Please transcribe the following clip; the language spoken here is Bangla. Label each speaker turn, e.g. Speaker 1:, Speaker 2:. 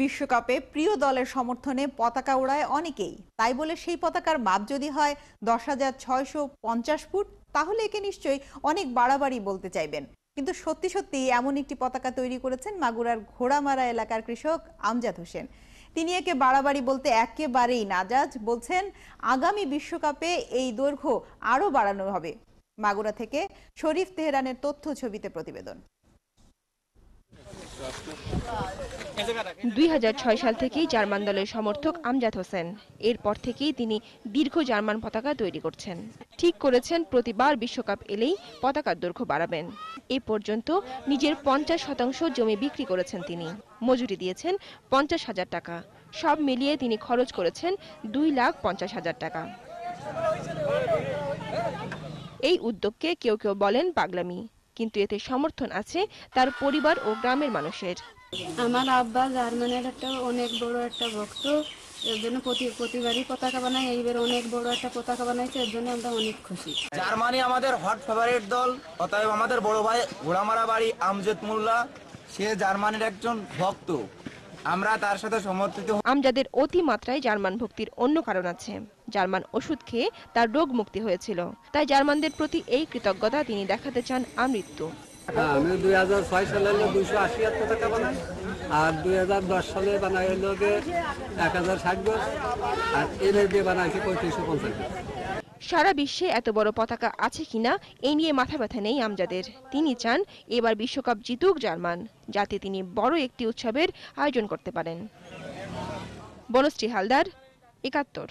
Speaker 1: বিশ্বকাপে প্রিয় দলের সমর্থনে পতাকা ওড়ায় অনেকেই। তাই বলে সেই পতাকার মাপ যদি হয় দশ হাজার ছয়শো পঞ্চাশ ফুট, তাহলে একে নিশ্চয়ই অনেক বাড়াবাড়ি বলতে চাইবেন। কিন্তু সত্যি সত্যি এমন একটি পতাকা তৈরি করেছেন মাগুরার ঘোড়ামারা এলাকার কৃষক আমজাদ হোসেন। তিনি একে বাড়াবাড়ি বলতে একেবারেই নাজাজ, বলছেন আগামী বিশ্বকাপে এই দৈর্ঘ্য আরও বাড়ানো হবে। মাগুরা থেকে শরীফ তেহরানের তথ্য ছবিতে প্রতিবেদন।
Speaker 2: দুই হাজার ছয় সাল থেকেই জার্মান দলের সমর্থক আমজাদ হোসেন। এরপর থেকেই তিনি দীর্ঘ জার্মান পতাকা তৈরি করছেন। ঠিক করেছেন, প্রতিবার বিশ্বকাপ এলেই পতাকার দৈর্ঘ্য বাড়াবেন। এ পর্যন্ত নিজের পঞ্চাশ শতাংশ জমি বিক্রি করেছেন তিনি। মজুরি দিয়েছেন পঞ্চাশ হাজার টাকা। সব মিলিয়ে তিনি খরচ করেছেন দুই লাখ পঞ্চাশ হাজার টাকা। এই উদ্যোগকে কেউ কেউ বলেন পাগলামি। কিন্তু এতে সমর্থন আছে তার পরিবার ও গ্রামের মানুষের।
Speaker 3: আমার আব্বা জার্মানের একটা অনেক বড় একটা ভক্ত এর জন্য প্রতি প্রতিবারই পতাকা বানায় এইবার অনেক বড় একটা পতাকা বানাইছে এর জন্য আমরা অনেক খুশি।
Speaker 4: জার্মানি আমাদের হট ফেভারিট দল অতএব আমাদের বড় ভাই ঘোড়ামারা বাড়ি আমজেদ মোল্লা সে জার্মানির একজন ভক্ত। আমরা তার সাথে সমর্থিত।
Speaker 2: আমজাদের অতিমাত্রায় জার্মান ভক্তির অন্য কারণ আছে জার্মান ওষুধ খেয়ে তার রোগ মুক্তি হয়েছিল তাই জার্মানদের প্রতি এই কৃতজ্ঞতা তিনি দেখাতে চান আমৃত্যু
Speaker 5: হ্যাঁ আমি দুই হাজার ছয় সালে হলো দুইশো আশি হাজার পতাকা বানাই আর দুই হাজার দশ সালে বানাই হলো এক হাজার ষাট গজ আর দিয়ে বানাইছি পঁয়ত্রিশশো পঞ্চাশ।
Speaker 2: সারা বিশ্বে এত বড় পতাকা আছে কিনা, এ নিয়ে মাথা ব্যথা নেই আমজাদের। তিনি চান এবার বিশ্বকাপ জিতুক জার্মান, যাতে তিনি বড় একটি উৎসবের আয়োজন করতে পারেন। বনশ্রী হালদার, একাত্তর।